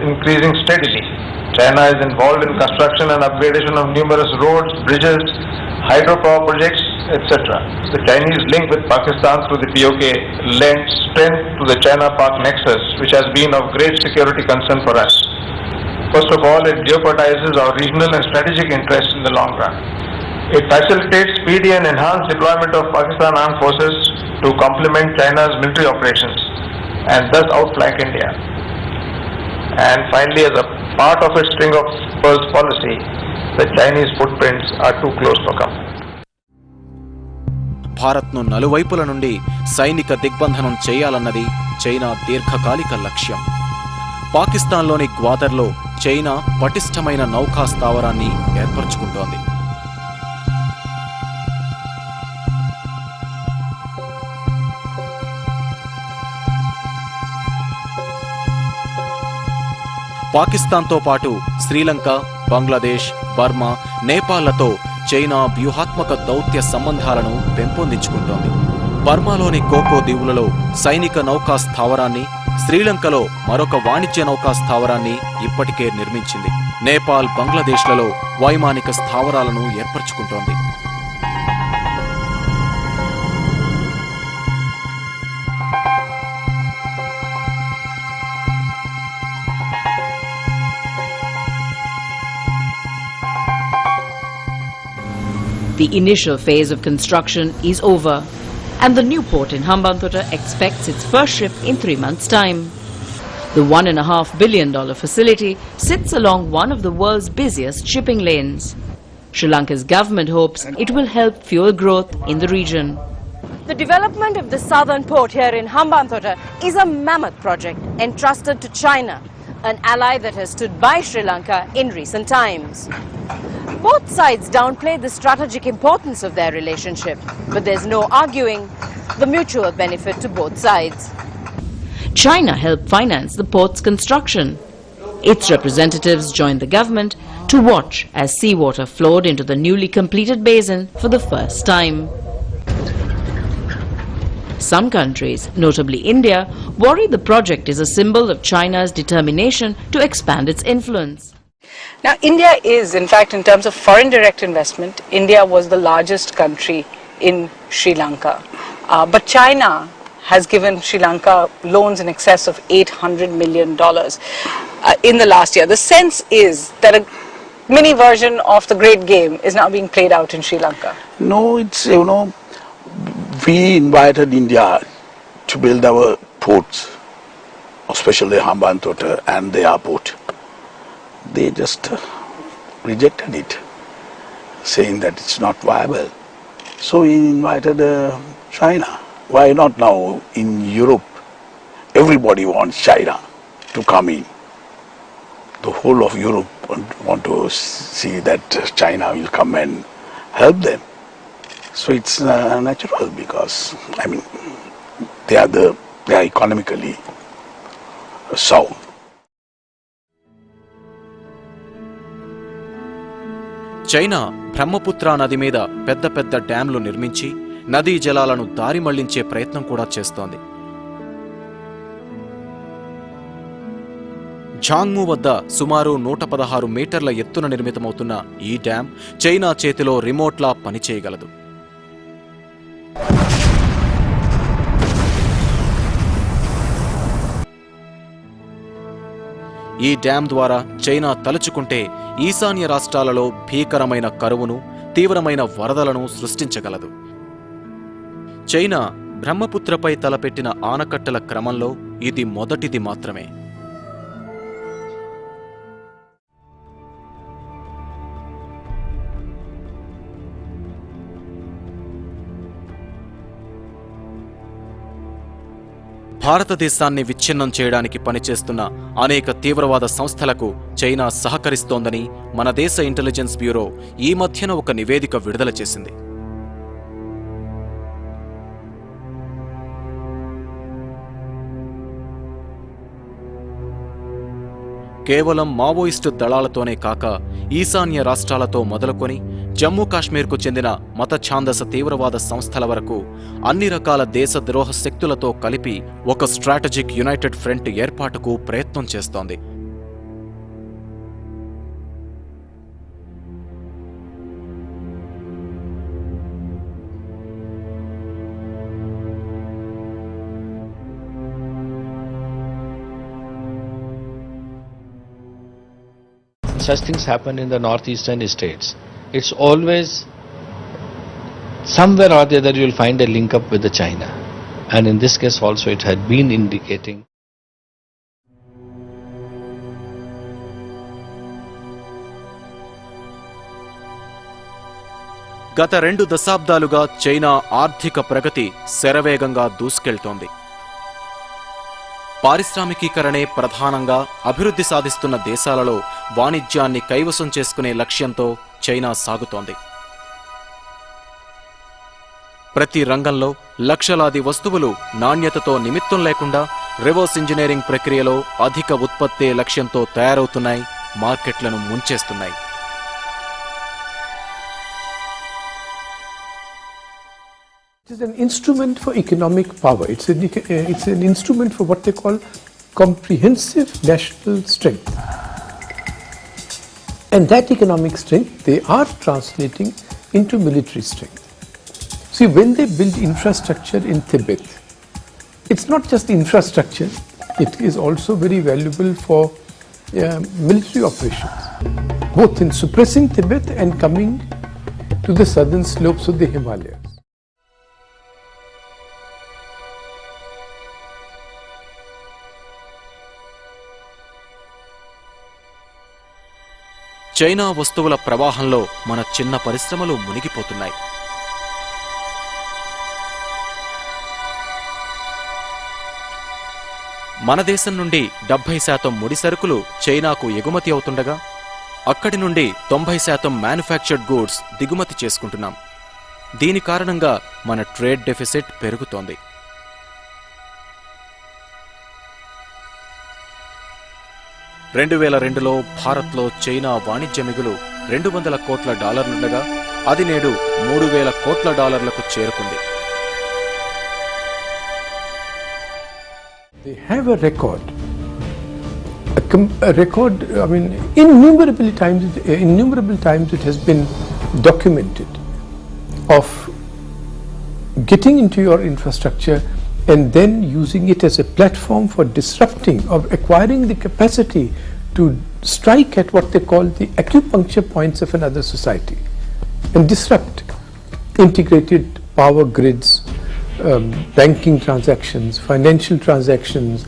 increasing steadily. China is involved in construction and upgradation of numerous roads, bridges, hydropower projects, etc. The Chinese link with Pakistan through the POK lends strength to the China-Pak nexus, which has been of great security concern for us. First of all, it jeopardizes our regional and strategic interests in the long run. It facilitates speedy and enhanced deployment of Pakistan armed forces to complement China's military operations and thus outflank India. And finally, as a part of a string of pearls policy, the Chinese footprints are too close to come. భారత్ను నలువైపుల నుండి సైనిక దిగ్బంధనం చేయాలన్నది China దీర్ఘకాలిక లక్ష్యం పాకిస్తాన్లోని గ్వాదర్లో China పటిష్టమైన నౌకా స్థావరాన్ని ఏర్పరచుకుంటోంది పాకిస్తాన్తో పాటు శ్రీలంక బంగ్లాదేశ్ బర్మా నేపాళ్ళతో చైనా వ్యూహాత్మక దౌత్య సంబంధాలను పెంపొందించుకుంటోంది. బర్మాలోని కోకో దీవులలో సైనిక నౌకా స్థావరాన్ని శ్రీలంకలో మరొక వాణిజ్య నౌకా స్థావరాన్ని ఇప్పటికే నిర్మించింది. నేపాల్ బంగ్లాదేశ్లలో వైమానిక స్థావరాలను ఏర్పరచుకుంటోంది. The initial phase of construction is over, and the new port in Hambantota expects its first ship in three months' time. The $1.5 billion facility sits along one of the world's busiest shipping lanes. Sri Lanka's government hopes it will help fuel growth in the region. The development of the southern port here in Hambantota is a mammoth project entrusted to China, an ally that has stood by Sri Lanka in recent times. Both sides downplay the strategic importance of their relationship, but there's no arguing the mutual benefit to both sides. China helped finance the port's construction. Its representatives joined the government to watch as seawater flowed into the newly completed basin for the first time. Some countries, notably India, worry the project is a symbol of China's determination to expand its influence. Now, India is, in fact, in terms of foreign direct investment, India was the largest country in Sri Lanka. Uh, but China has given Sri Lanka loans in excess of $800 million uh, in the last year. The sense is that a mini version of the great game is now being played out in Sri Lanka. No, it's, you know, we invited India to build our ports, especially Hambantota and the airport. They just rejected it, saying that it's not viable. So we invited uh, China. Why not now in Europe? Everybody wants China to come in. The whole of Europe want to see that China will come and help them. So it's uh, natural because I mean they are the they are economically sound. China Brahmaputra నది మీద పెద్ద పెద్ద డ్యాంలు నిర్మించి నదీ జలాలను దారి మళ్ళించే ప్రయత్నం కూడా చేస్తోంది ఝాంగ్ము వద్ద సుమారు నూట పదహారు మీటర్ల ఎత్తున నిర్మితమవుతున్న ఈ డ్యాం చైనా చేతిలో రిమోట్లా పనిచేయగలదు ఈ డ్యాం ద్వారా చైనా తలుచుకుంటే ఈశాన్య రాష్ట్రాలలో భీకరమైన కరువును తీవ్రమైన వరదలను సృష్టించగలదు. చైనా బ్రహ్మపుత్రపై తలపెట్టిన ఆనకట్టల క్రమంలో ఇది మొదటిది మాత్రమే. భారతదేశాన్ని విచ్ఛిన్నం చేయడానికి పనిచేస్తున్న అనేక తీవ్రవాద సంస్థలకు చైనా సహకరిస్తోందని మన దేశ ఇంటెలిజెన్స్ బ్యూరో ఈ మధ్యన ఒక నివేదిక విడుదల చేసింది. కేవలం మావోయిస్టు దళాలతోనే కాక ఈశాన్య రాష్ట్రాలతో మొదలుకొని జమ్మూ కాశ్మీర్కు చెందిన మత ఛాందస తీవ్రవాద సంస్థల వరకు అన్ని రకాల దేశ ద్రోహ శక్తులతో కలిపి ఒక స్ట్రాటజిక్ యునైటెడ్ ఫ్రంట్ ఏర్పాటుకు ప్రయత్నం చేస్తోంది Such things happen in the northeastern states. It's always somewhere or the other you'll find a link up with the China. And in this case also it had been indicating గత రెండు దశాబ్దాలుగా China ఆర్థిక ప్రగతి శరవేగంగా దూసుకెళ్తోంది పారిశ్రామికీకరణే ప్రధానంగా అభివృద్ధి సాధిస్తున్న దేశాలలో వాణిజ్యాన్ని కైవసం చేసుకునే లక్ష్యంతో చైనా సాగుతోంది ప్రతి రంగంలో లక్షలాది వస్తువులు నాణ్యతతో నిమిత్తం లేకుండా రివర్స్ ఇంజనీరింగ్ ప్రక్రియలో అధిక ఉత్పత్తి లక్ష్యంతో తయారవుతున్నాయి మార్కెట్లను ముంచేస్తున్నాయి It is an instrument for economic power. It's an, it's an instrument for what they call comprehensive national strength. And that economic strength they are translating into military strength. See, when they build infrastructure in Tibet, it's not just infrastructure, it is also very valuable for uh, military operations, both in suppressing Tibet and coming to the southern slopes of the Himalayas. China వస్తువుల ప్రవాహంలో మన చిన్న పరిశ్రమలు మునిగిపోతున్నాయి. మన దేశం నుండి డెబ్బై శాతం ముడి సరుకులు చైనాకు ఎగుమతి అవుతుండగా అక్కడి నుండి తొంభై శాతం మ్యానుఫ్యాక్చర్డ్ గూడ్స్ దిగుమతి చేసుకుంటున్నాం. దీని కారణంగా మన ట్రేడ్ డెఫిసిట్ పెరుగుతోంది. రెండు వేల రెండులో భారత్లో చైనా వాణిజ్య మిగులు రెండు వందల కోట్ల డాలర్లుండగా అది నేడు మూడు వేల కోట్ల డాలర్లకు చేరుకుంది. Documented of getting in your infrastructure and then using it as a platform for disrupting, of acquiring the capacity to strike at what they call the acupuncture points of another society and disrupt integrated power grids, um, banking transactions, financial transactions,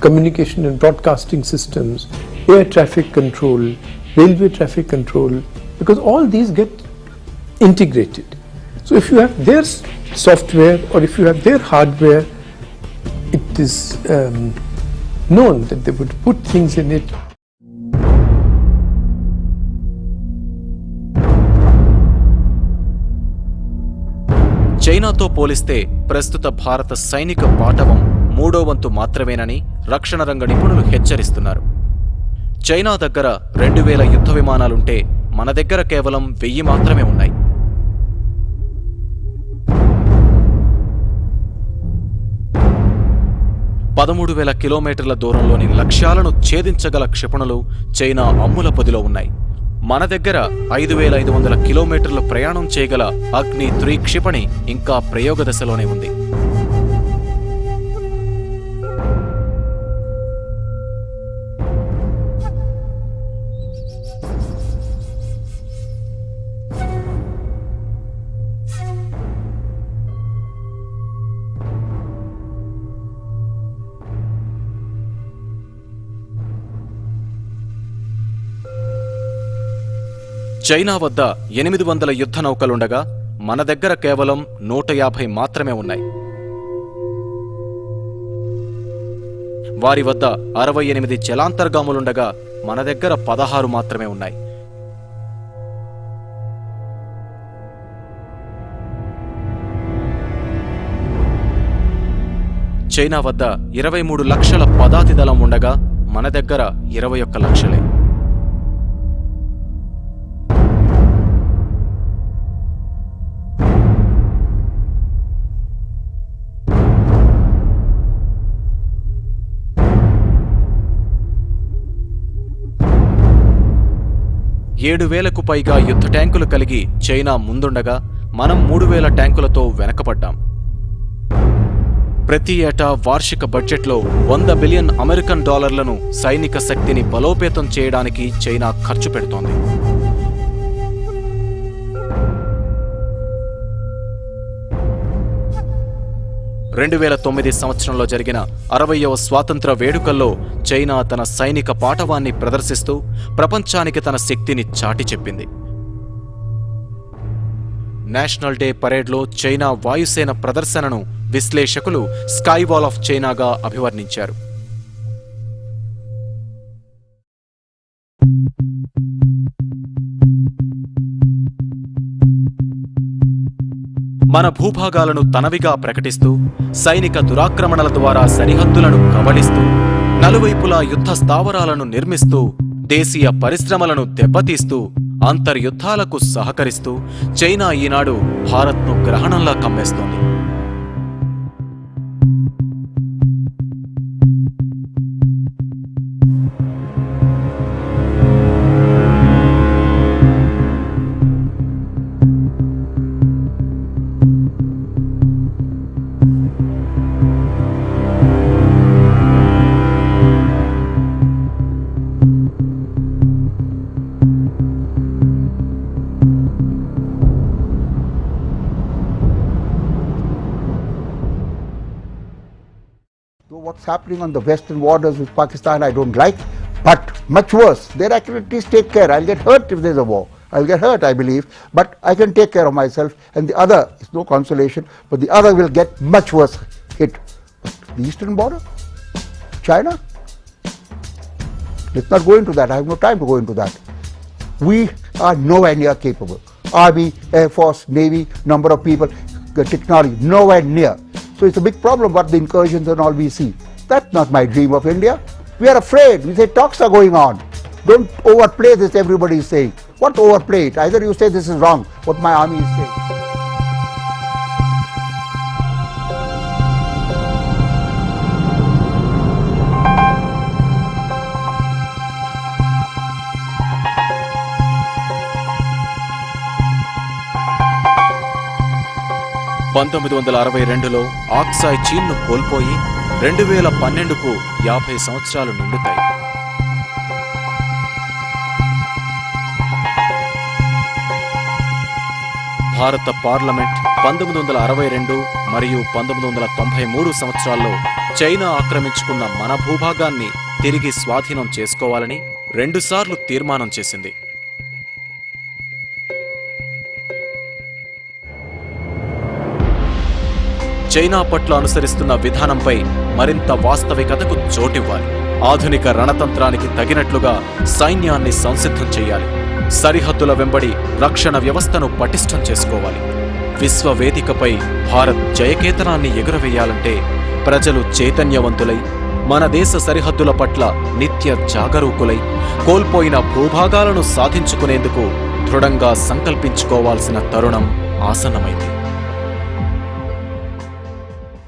communication and broadcasting systems, air traffic control, railway traffic control, because all these get integrated. So if you have their software or if you have their hardware, it is um, known that they would put things in it. చైనాతో పోలిస్తే ప్రస్తుత భారత సైనిక పాఠవం మూడో వంతు మాత్రమేనని రక్షణ రంగ నిపుణులు హెచ్చరిస్తున్నారు. చైనా దగ్గర రెండు వేల యుద్ధ విమానాలుంటే మన దగ్గర కేవలం వెయ్యి మాత్రమే ఉన్నాయి. పదమూడు వేల కిలోమీటర్ల దూరంలోని లక్ష్యాలను ఛేదించగల క్షిపణులు చైనా అమ్ముల పొదిలో ఉన్నాయి. మన దగ్గర ఐదు వేల ఐదు వందల కిలోమీటర్ల ప్రయాణం చేయగల అగ్ని త్రీ క్షిపణి ఇంకా ప్రయోగ దశలోనే ఉంది. చైనా వద్ద ఎనిమిది వందల యుద్ధ నౌకలుండగా మన దగ్గర కేవలం నూట యాభై మాత్రమే ఉన్నాయి. వారి వద్ద అరవై ఎనిమిది జలాంతర్గాములుండగా మన దగ్గర పదహారు మాత్రమే ఉన్నాయి. చైనా వద్ద ఇరవై మూడు లక్షల పదాతి దళం ఉండగా మన దగ్గర ఇరవై ఒక్క లక్షలే. ఏడు వేలకు పైగా యుద్ధ ట్యాంకులు కలిగి చైనా ముందుండగా మనం మూడు వేల ట్యాంకులతో వెనకబడ్డాం. ప్రతి ఏటా వార్షిక బడ్జెట్లో వంద బిలియన్ అమెరికన్ డాలర్లను సైనిక శక్తిని బలోపేతం చేయడానికి చైనా ఖర్చు పెడుతోంది. రెండు వేల తొమ్మిది సంవత్సరంలో జరిగిన అరవయవ స్వాతంత్ర వేడుకల్లో చైనా తన సైనిక పాఠవాన్ని ప్రదర్శిస్తూ ప్రపంచానికి తన శక్తిని చాటి చెప్పింది. నేషనల్ డే పరేడ్లో చైనా వాయుసేన ప్రదర్శనను విశ్లేషకులు స్కైవాల్ ఆఫ్ చైనాగా అభివర్ణించారు. మన భూభాగాలను తనవిగా ప్రకటిస్తూ సైనిక దురాక్రమణల ద్వారా సరిహద్దులను కబళిస్తూ నలువైపులా యుద్ధ స్థావరాలను నిర్మిస్తూ దేశీయ పరిశ్రమలను దెబ్బతీస్తూ అంతర్యుద్ధాలకు సహకరిస్తూ చైనా ఈనాడు భారత్ను గ్రహణంలా కమ్మేస్తోంది. What's happening on the western borders with Pakistan I don't like, but much worse. Their activities take care. I'll get hurt if there's a war. I'll get hurt, I believe, but I can take care of myself. And the other is no consolation, but the other will get much worse hit. The eastern border, China. Let's not go into that. I have no time to go into that. We are nowhere near capable. Army, Air Force, Navy, number of people, the technology, nowhere near. So it's a big problem what the incursions and all we see. That's not my dream of India. We are afraid. We say talks are going on. Don't overplay this, everybody is saying. What overplay it? Either you say this is wrong, what my army is saying. పంతొమ్మిది వందల అరవై రెండులో ఆక్సాయ్ చీన్ను కోల్పోయి రెండు వేల పన్నెండుకు యాభై సంవత్సరాలు నిండుతాయి. భారత పార్లమెంట్ పంతొమ్మిది వందల అరవై రెండు మరియు పంతొమ్మిది వందల తొంభై మూడు సంవత్సరాల్లో చైనా ఆక్రమించుకున్న మన భూభాగాన్ని తిరిగి స్వాధీనం చేసుకోవాలని రెండుసార్లు తీర్మానం చేసింది. చైనా పట్ల అనుసరిస్తున్న విధానంపై మరింత వాస్తవికతకు చోటివ్వాలి. ఆధునిక రణతంత్రానికి తగినట్లుగా సైన్యాన్ని సంసిద్ధం చేయాలి. సరిహద్దుల వెంబడి రక్షణ వ్యవస్థను పటిష్టం చేసుకోవాలి. విశ్వ వేదికపై భారత్ జయకేతనాన్ని ఎగురవేయాలంటే ప్రజలు చైతన్యవంతులై మన దేశ సరిహద్దుల పట్ల నిత్య జాగరూకులై కోల్పోయిన భూభాగాలను సాధించుకునేందుకు దృఢంగా సంకల్పించుకోవాల్సిన తరుణం ఆసన్నమైంది.